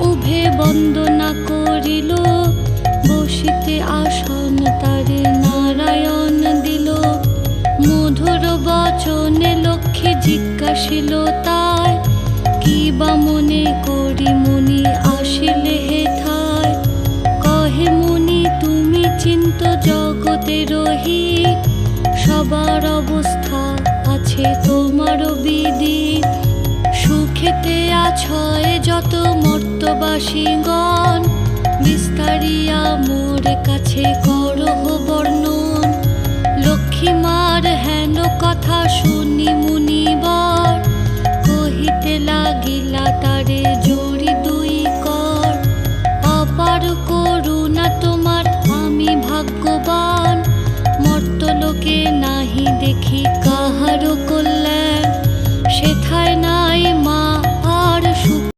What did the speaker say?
উভে বন্দনা করিল, বসিতে আসন তারে নারায়ণ দিল। মধুর বচনে লক্ষ্মী জিজ্ঞাসিল, তাই কি বা মনে করি মুনি আসিলে হেথায়? কহে মুনি, তুমি চিন্ত জগতে রহি, সবার অবস্থা আছে তোমার বিধি। সুখেতে ছয় যত মর্তবাসীগণ, বিস্তারিয়া মোর কাছে করহ বর্ণন। লক্ষ্মীমার হেন কথা শুনি মুনিবার, কহিতে লাগিলা তারে জড়ি দুই কর। অপার করুণা তোমার, আমি ভাগ্যবান। মর্তলোকে নাহি দেখি কাহারও কল্যাণ। সেথায় না